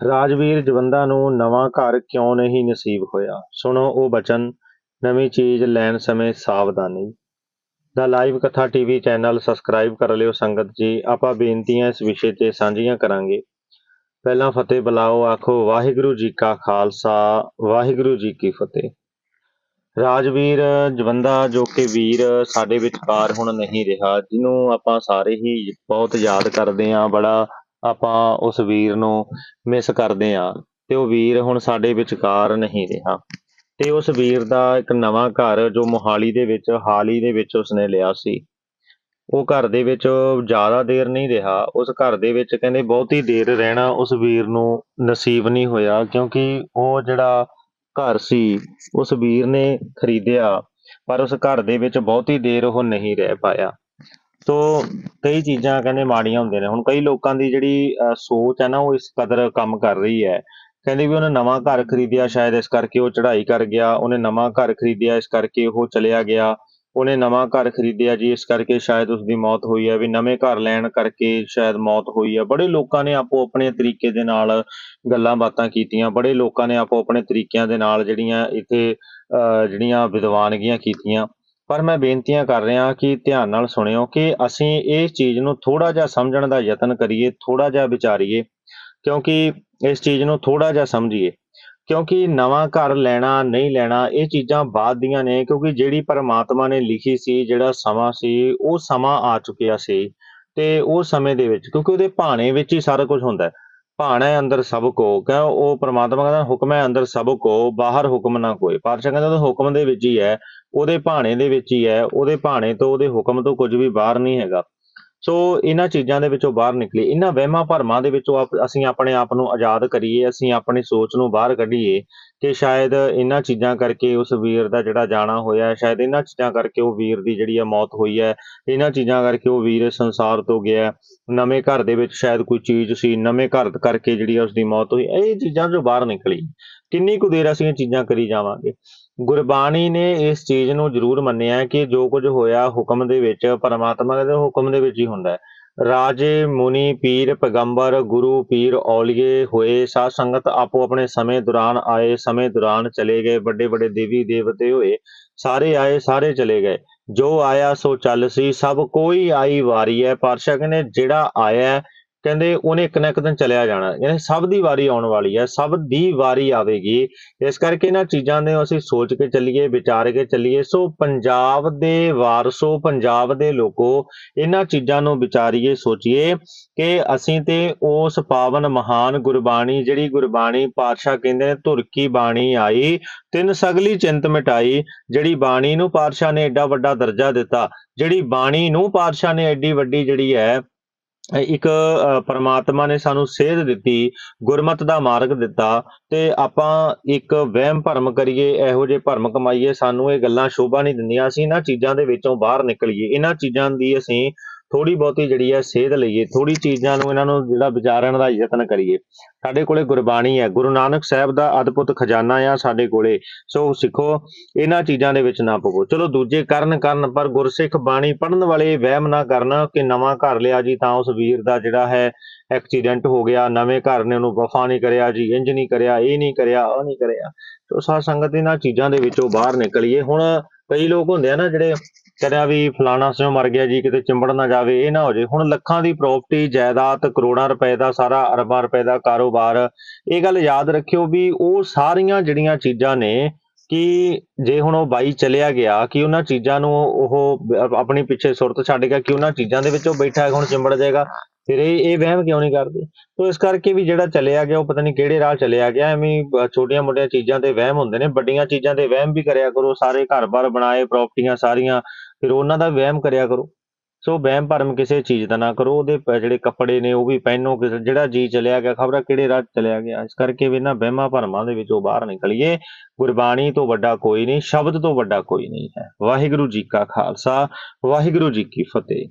ਰਾਜਵੀਰ ਜਵੰਦਾ ਨੂੰ ਨਵਾਂ ਘਰ ਕਿਉਂ ਨਹੀਂ ਨਸੀਬ ਹੋਇਆ? ਸੁਣੋ ਉਹ ਬਚਨ, ਨਵੀਂ ਚੀਜ਼ ਲੈਣ ਸਮੇਂ ਸਾਵਧਾਨੀ। ਦਾ ਲਾਈਵ ਕਥਾ ਟੀਵੀ ਚੈਨਲ ਸਬਸਕ੍ਰਾਈਬ ਕਰ ਲਿਓ ਸੰਗਤ ਜੀ, ਆਪਾਂ ਬੇਨਤੀਆਂ ਇਸ ਵਿਸ਼ੇ ਤੇ ਸਾਂਝੀਆਂ ਕਰਾਂਗੇ। ਪਹਿਲਾਂ ਫਤਿਹ ਬੁਲਾਓ, ਆਖੋ ਵਾਹਿਗੁਰੂ ਜੀ ਕਾ ਖਾਲਸਾ, ਵਾਹਿਗੁਰੂ ਜੀ ਕੀ ਫਤਿਹ। ਰਾਜਵੀਰ ਜਵੰਦਾ ਜੋ ਕਿ ਵੀਰ ਸਾਡੇ ਵਿਚਕਾਰ ਹੁਣ ਨਹੀਂ ਰਿਹਾ, ਜਿਹਨੂੰ ਆਪਾਂ ਸਾਰੇ ਹੀ ਬਹੁਤ ਯਾਦ ਕਰਦੇ ਆਂ ਬੜਾ ਆਪਾਂ ਉਸ ਵੀਰ ਨੂੰ ਮਿਸ ਕਰਦੇ ਆਂ ਤੇ ਉਹ ਵੀਰ ਹੁਣ ਸਾਡੇ ਵਿਚਕਾਰ ਨਹੀਂ ਰਿਹਾ। ਤੇ ਉਸ ਵੀਰ ਦਾ ਇੱਕ ਨਵਾਂ ਘਰ ਜੋ ਮੋਹਾਲੀ ਦੇ ਵਿੱਚ, ਹਾਲ ਹੀ ਦੇ ਵਿੱਚ ਉਸਨੇ ਲਿਆ ਸੀ। ਉਹ ਘਰ ਦੇ ਵਿੱਚ ਜ਼ਿਆਦਾ ਦੇਰ ਨਹੀਂ ਰਿਹਾ। ਉਸ ਘਰ ਦੇ ਵਿੱਚ ਕਹਿੰਦੇ ਬਹੁਤੀ ਦੇਰ ਰਹਿਣਾ ਉਸ ਵੀਰ ਨੂੰ ਨਸੀਬ ਨਹੀਂ ਹੋਇਆ ਕਿਉਂਕਿ ਉਹ ਜਿਹੜਾ ਘਰ ਸੀ, ਉਸ ਵੀਰ ਨੇ ਖਰੀਦਿਆ। ਪਰ ਉਸ ਘਰ ਦੇ ਵਿੱਚ ਬਹੁਤੀ ਦੇਰ ਉਹ ਨਹੀਂ ਰਹਿ ਪਾਇਆ। ਤੋ ਕਈ ਚੀਜ਼ਾਂ ਕਹਿੰਦੇ ਮਾੜੀਆਂ ਹੁੰਦੀਆਂ ਨੇ। ਹੁਣ ਕਈ ਲੋਕਾਂ ਦੀ ਜਿਹੜੀ ਅਹ, ਸੋਚ ਹੈ ਨਾ ਉਹ ਇਸ ਕਦਰ ਕੰਮ ਕਰ ਰਹੀ ਹੈ। ਕਹਿੰਦੇ ਵੀ ਉਹਨੇ ਨਵਾਂ ਘਰ ਖਰੀਦਿਆ ਸ਼ਾਇਦ ਇਸ ਕਰਕੇ ਉਹ ਚੜ੍ਹਾਈ ਕਰ ਗਿਆ। ਉਹਨੇ ਨਵਾਂ ਘਰ ਖਰੀਦਿਆ ਇਸ ਕਰਕੇ ਉਹ ਚਲਿਆ ਗਿਆ। ਉਹਨੇ ਨਵਾਂ ਘਰ ਖਰੀਦਿਆ ਜੀ ਇਸ ਕਰਕੇ ਸ਼ਾਇਦ ਉਸ ਦੀ ਮੌਤ ਹੋਈ ਹੈ। ਵੀ ਨਵੇਂ ਘਰ ਲੈਣ ਕਰਕੇ ਸ਼ਾਇਦ ਮੌਤ ਹੋਈ ਹੈ। ਬੜੇ ਲੋਕਾਂ ਨੇ ਆਪੋ ਆਪਣੇ ਤਰੀਕੇ ਦੇ ਨਾਲ ਗੱਲਾਂ ਬਾਤਾਂ ਕੀਤੀਆਂ। ਬੜੇ ਲੋਕਾਂ ਨੇ ਆਪੋ ਆਪਣੇ ਤਰੀਕਿਆਂ ਦੇ ਨਾਲ ਜਿਹੜੀਆਂ ਇੱਥੇ ਅਹ, ਜਿਹੜੀਆਂ ਵਿਦਵਾਨਗੀਆਂ ਕੀਤੀਆਂ। ਪਰ ਮੈਂ ਬੇਨਤੀਆਂ ਕਰ ਰਿਹਾ ਕਿ ਧਿਆਨ ਨਾਲ ਸੁਣਿਓ ਕਿ ਅਸੀਂ ਇਸ ਚੀਜ਼ ਨੂੰ ਥੋੜਾ ਜਿਹਾ ਸਮਝਣ ਦਾ ਯਤਨ ਕਰੀਏ ਥੋੜਾ ਜਿਹਾ ਵਿਚਾਰੀਏ, ਕਿਉਂਕਿ ਇਸ ਚੀਜ਼ ਨੂੰ ਥੋੜਾ ਜਿਹਾ ਸਮਝੀਏ। ਕਿਉਂਕਿ ਨਵਾਂ ਘਰ ਲੈਣਾ, ਨਹੀਂ ਲੈਣਾ, ਇਹ ਚੀਜ਼ਾਂ ਬਾਅਦ ਦੀਆਂ ਨੇ, ਕਿਉਂਕਿ ਜਿਹੜੀ ਪਰਮਾਤਮਾ ਨੇ ਲਿਖੀ ਸੀ, ਜਿਹੜਾ ਸਮਾਂ ਸੀ, ਉਹ ਸਮਾਂ ਆ ਚੁੱਕਿਆ ਸੀ ਤੇ ਉਹ ਸਮੇਂ ਦੇ ਵਿੱਚ, ਕਿਉਂਕਿ ਉਹਦੇ ਭਾਣੇ ਵਿੱਚ ਹੀ ਸਾਰਾ ਕੁਝ ਹੁੰਦਾ ਹੈ। ਭਾਣਾ ਅੰਦਰ ਸਭ ਕੋ ਕਹ ਉਹ ਪ੍ਰਮਾਤਮਾ ਕਹਿੰਦਾ ਹੁਕਮ ਹੈ ਅੰਦਰ ਸਭ ਕੋ, ਬਾਹਰ ਹੁਕਮ ਨਾ ਕੋਈ। ਪਾਤਸ਼ਾਹ ਕਹਿੰਦਾ ਉਹਦੇ ਹੁਕਮ ਦੇ ਵਿੱਚ ਹੀ ਹੈ, ਉਹਦੇ ਭਾਣੇ ਦੇ ਵਿੱਚ ਹੀ ਹੈ, ਉਹਦੇ ਭਾਣੇ ਤੋਂ ਉਹਦੇ ਹੁਕਮ ਤੋਂ ਕੁਝ ਵੀ ਬਾਹਰ ਨਹੀਂ ਹੈਗਾ। ਸੋ ਇਹਨਾਂ ਚੀਜ਼ਾਂ ਦੇ ਵਿੱਚੋਂ ਬਾਹਰ ਨਿਕਲੀਏ। ਇਹਨਾਂ ਵਹਿਮਾਂ ਭਰਮਾਂ ਦੇ ਵਿੱਚੋਂ ਆਪ- ਅਸੀਂ ਆਪਣੇ ਆਪ ਨੂੰ ਆਜ਼ਾਦ ਕਰੀਏ, ਅਸੀਂ ਆਪਣੀ ਸੋਚ ਨੂੰ ਬਾਹਰ ਕੱਢੀਏ ਕਿ ਸ਼ਾਇਦ ਇਹਨਾਂ ਚੀਜ਼ਾਂ ਕਰਕੇ ਉਸ ਵੀਰ ਦਾ ਜਿਹੜਾ ਜਾਣਾ ਹੋਇਆ, ਸ਼ਾਇਦ ਇਹਨਾਂ ਚੀਜ਼ਾਂ ਕਰਕੇ ਉਹ ਵੀਰ ਦੀ ਜਿਹੜੀ ਹੈ ਮੌਤ ਹੋਈ ਹੈ, ਇਹਨਾਂ ਚੀਜ਼ਾਂ ਕਰਕੇ ਉਹ ਵੀਰ ਇਸ ਸੰਸਾਰ ਤੋਂ ਗਿਆ ਨਵੇਂ ਘਰ ਦੇ ਵਿੱਚ ਸ਼ਾਇਦ ਕੋਈ ਚੀਜ਼ ਸੀ, ਨਵੇਂ ਘਰ ਕਰਕੇ ਜਿਹੜੀ ਹੈ ਉਸ ਦੀ ਮੌਤ ਹੋਈ, ਇਹ ਚੀਜ਼ਾਂ ਜੋ ਬਾਹਰ ਨਿਕਲੀ। ਕਿੰਨੀ ਕੁ ਦੇਰ ਅਸੀਂ ਇਹ ਚੀਜ਼ਾਂ ਕਰੀ ਜਾਵਾਂਗੇ? ਗੁਰਬਾਣੀ ਨੇ ਇਸ ਚੀਜ਼ ਨੂੰ ਜ਼ਰੂਰ ਮੰਨਿਆ ਕਿ ਜੋ ਕੁਝ ਹੋਇਆ ਹੁਕਮ ਦੇ ਵਿੱਚ, ਪਰਮਾਤਮਾ ਦੇ ਹੁਕਮ ਦੇ ਵਿੱਚ ਹੀ ਹੁੰਦਾ ਹੈ। ਰਾਜੇ, ਮੁਨੀ, ਪੀਰ, ਪੈਗੰਬਰ, ਗੁਰੂ, ਪੀਰ, ਔਲੀਏ ਹੋਏ, ਸਾਧ ਸੰਗਤ ਆਪੋ ਆਪਣੇ ਸਮੇਂ ਦੌਰਾਨ ਆਏ, ਸਮੇਂ ਦੌਰਾਨ ਚਲੇ ਗਏ, ਵੱਡੇ ਵੱਡੇ ਦੇਵੀ ਦੇਵਤੇ ਹੋਏ, ਸਾਰੇ ਆਏ, ਸਾਰੇ ਚਲੇ ਗਏ। ਜੋ ਆਇਆ ਸੋ ਚੱਲ ਸੀ, ਸਭ ਕੋਈ ਆਈ ਵਾਰੀ ਹੈ ਪਾਤਸ਼ਾਹ ਕਹਿੰਦੇ ਜਿਹੜਾ ਆਇਆ ਕਹਿੰਦੇ ਉਹਨੇ ਇੱਕ ਨਾ ਇੱਕ ਦਿਨ ਚਲਿਆ ਜਾਣਾ। ਕਹਿੰਦੇ ਸਭ ਦੀ ਵਾਰੀ ਆਉਣ ਵਾਲੀ ਹੈ, ਸਭ ਦੀ ਵਾਰੀ ਆਵੇਗੀ। ਇਸ ਕਰਕੇ ਇਹਨਾਂ ਚੀਜ਼ਾਂ ਦੇ ਅਸੀਂ ਸੋਚ ਕੇ ਚੱਲੀਏ, ਵਿਚਾਰ ਕੇ ਚੱਲੀਏ। ਸੋ ਪੰਜਾਬ ਦੇ ਵਾਰਸੋ, ਪੰਜਾਬ ਦੇ ਲੋਕੋ, ਇਹਨਾਂ ਚੀਜ਼ਾਂ ਨੂੰ ਵਿਚਾਰੀਏ, ਸੋਚੀਏ ਕਿ ਅਸੀਂ ਤੇ ਉਸ ਪਾਵਨ ਮਹਾਨ ਗੁਰਬਾਣੀ, ਜਿਹੜੀ ਗੁਰਬਾਣੀ ਪਾਤਸ਼ਾਹ ਕਹਿੰਦੇ ਨੇ, ਧੁਰ ਕੀ ਬਾਣੀ ਆਈ, ਤਿੰਨ ਸਗਲੀ ਚਿੰਤ ਮਿਟਾਈ, ਜਿਹੜੀ ਬਾਣੀ ਨੂੰ ਪਾਤਸ਼ਾਹ ਨੇ ਐਡਾ ਵੱਡਾ ਦਰਜਾ ਦਿੱਤਾ, ਜਿਹੜੀ ਬਾਣੀ ਨੂੰ ਪਾਤਸ਼ਾਹ ਨੇ ਐਡੀ ਵੱਡੀ ਜਿਹੜੀ ਹੈ ਇੱਕ ਅ, ਪਰਮਾਤਮਾ ਨੇ ਸਾਨੂੰ ਸੇਧ ਦਿੱਤੀ ਗੁਰਮਤ ਦਾ ਮਾਰਗ ਦਿੱਤਾ ਤੇ ਆਪਾਂ ਇੱਕ ਵਹਿਮ ਭਰਮ ਕਰੀਏ ਇਹੋ ਜਿਹੇ ਭਰਮ ਕਮਾਈਏ ਸਾਨੂੰ ਇਹ ਗੱਲਾਂ ਸ਼ੋਭਾ ਨਹੀਂ ਦਿੰਦੀਆਂ ਅਸੀਂ ਇਹਨਾਂ ਚੀਜ਼ਾਂ ਦੇ ਵਿੱਚੋਂ ਬਾਹਰ ਨਿਕਲੀਏ। ਇਹਨਾਂ ਚੀਜ਼ਾਂ ਦੀ ਅਸੀਂ ਥੋੜੀ ਬਹੁਤੀ ਜਿਹੜੀ ਹੈ ਸੇਧ ਲਈਏ ਥੋੜੀ ਚੀਜ਼ਾਂ ਨੂੰ ਇਹਨਾਂ ਨੂੰ ਜਿਹੜਾ ਵਿਚਾਰਨ ਦਾ ਯਤਨ ਕਰੀਏ। ਸਾਡੇ ਕੋਲੇ ਗੁਰਬਾਣੀ ਹੈ, ਗੁਰੂ ਨਾਨਕ ਸਾਹਿਬ ਦਾ ਅਦਭੁਤ ਖਜ਼ਾਨਾ ਆ ਸਾਡੇ ਕੋਲੇ, ਸੋ ਸਿੱਖੋ, ਇਹਨਾਂ ਚੀਜ਼ਾਂ ਦੇ ਵਿੱਚ ਨਾ ਪਵੋ ਚਲੋ ਦੂਜੇ ਕਰਨ ਕਰਨ, ਪਰ ਗੁਰਸਿੱਖ ਬਾਣੀ ਪੜਨ ਵਾਲੇ ਵਹਿਮ ਨਾ ਕਰਨ ਕਿ ਨਵਾਂ ਘਰ ਲਿਆ ਜੀ ਤਾਂ ਉਸ ਵੀਰ ਦਾ ਜਿਹੜਾ ਹੈ ਐਕਸੀਡੈਂਟ ਹੋ ਗਿਆ, ਨਵੇਂ ਘਰ ਨੇ ਉਹਨੂੰ ਵਫਾ ਨਹੀਂ ਕਰਿਆ ਜੀ, ਇੰਜ ਨਹੀਂ ਕਰਿਆ, ਇਹ ਨਹੀਂ ਕਰਿਆ ਉਹ ਨਹੀਂ ਕਰਿਆ। ਸੋ ਸਾਧ ਸੰਗਤ ਇਹਨਾਂ ਚੀਜ਼ਾਂ ਦੇ ਵਿੱਚੋਂ ਬਾਹਰ ਨਿਕਲੀਏ। ਹੁਣ ਕਈ ਲੋਕ ਹੁੰਦੇ ਆ ਨਾ ਜਿਹੜੇ ਕਹਿੰਦੇ ਵੀ ਫਲਾਣਾ ਸਿਓ ਮਰ ਗਿਆ ਜੀ, ਕਿਤੇ ਚਿੰਬੜ ਨਾ ਜਾਵੇ, ਇਹ ਨਾ ਹੋ ਜੇ ਹੁਣ ਲੱਖਾਂ ਦੀ ਪ੍ਰਾਪਰਟੀ ਜਾਇਦਾਦ, ਕਰੋੜਾਂ ਰੁਪਏ ਦਾ ਸਾਰਾ ਅਰਬਾਂ ਰੁਪਏ ਦਾ ਕਾਰੋਬਾਰ। ਇਹ ਗੱਲ ਯਾਦ ਰੱਖਿਓ ਵੀ ਉਹ ਸਾਰੀਆਂ ਜਿਹੜੀਆਂ ਚੀਜ਼ਾਂ ਨੇ ਕਿ ਜੇ ਹੁਣ ਉਹ ਬਾਈ ਚਲਿਆ ਗਿਆ, ਕਿ ਉਹਨਾਂ ਚੀਜ਼ਾਂ ਨੂੰ ਉਹ ਆਪਣੀ ਪਿੱਛੇ ਸੁਰਤ ਛੱਡ ਗਿਆ, ਕਿ ਉਹਨਾਂ ਚੀਜ਼ਾਂ ਦੇ ਵਿੱਚ ਉਹ ਬੈਠਾ ਹੁਣ ਚਿੰਬੜ ਜਾਏਗਾ, ਫਿਰ ਇਹ ਇਹ ਵਹਿਮ ਕਿਉਂ ਨਹੀਂ ਕਰਦੇ? ਤੋ ਇਸ ਕਰਕੇ ਵੀ ਜਿਹੜਾ ਚਲਿਆ ਗਿਆ, ਉਹ ਪਤਾ ਨਹੀਂ ਕਿਹੜੇ ਰਾਹ ਚਲਿਆ ਗਿਆ, ਐਵੇਂ ਛੋਟੀਆਂ ਮੋਟੀਆਂ ਚੀਜ਼ਾਂ ਤੇ ਵਹਿਮ ਹੁੰਦੇ ਨੇ, ਵੱਡੀਆਂ ਚੀਜ਼ਾਂ ਤੇ ਵਹਿਮ ਵੀ ਕਰਿਆ ਕਰੋ, ਸਾਰੇ ਘਰ-ਬਾਰ ਬਣਾਏ ਪ੍ਰਾਪਰਟੀਆਂ ਸਾਰੀਆਂ ਫਿਰ ਉਹਨਾਂ ਦਾ ਵਹਿਮ ਕਰਿਆ ਕਰੋ। ਸੋ ਵਹਿਮ ਭਰਮ ਕਿਸੇ ਚੀਜ਼ ਦਾ ਨਾ ਕਰੋ। ਉਹਦੇ ਜਿਹੜੇ ਕੱਪੜੇ ਨੇ, ਉਹ ਵੀ ਪਹਿਨੋ ਕਿਸੇ, ਜਿਹੜਾ ਜੀ ਚਲਿਆ ਗਿਆ, ਖਬਰ ਕਿਹੜੇ ਰਾਹ ਚਲਿਆ ਗਿਆ। ਇਸ ਕਰਕੇ ਵੀ ਇਹਨਾਂ ਵਹਿਮਾਂ ਭਰਮਾਂ ਦੇ ਵਿੱਚੋਂ ਬਾਹਰ ਨਿਕਲੀਏ। ਗੁਰਬਾਣੀ ਤੋਂ ਵੱਡਾ ਕੋਈ ਨਹੀਂ, ਸ਼ਬਦ ਤੋਂ ਵੱਡਾ ਕੋਈ ਨਹੀਂ ਹੈ। ਵਾਹਿਗੁਰੂ ਜੀ ਕਾ ਖਾਲਸਾ, ਵਾਹਿਗੁਰੂ ਜੀ ਕੀ ਫਤਿਹ।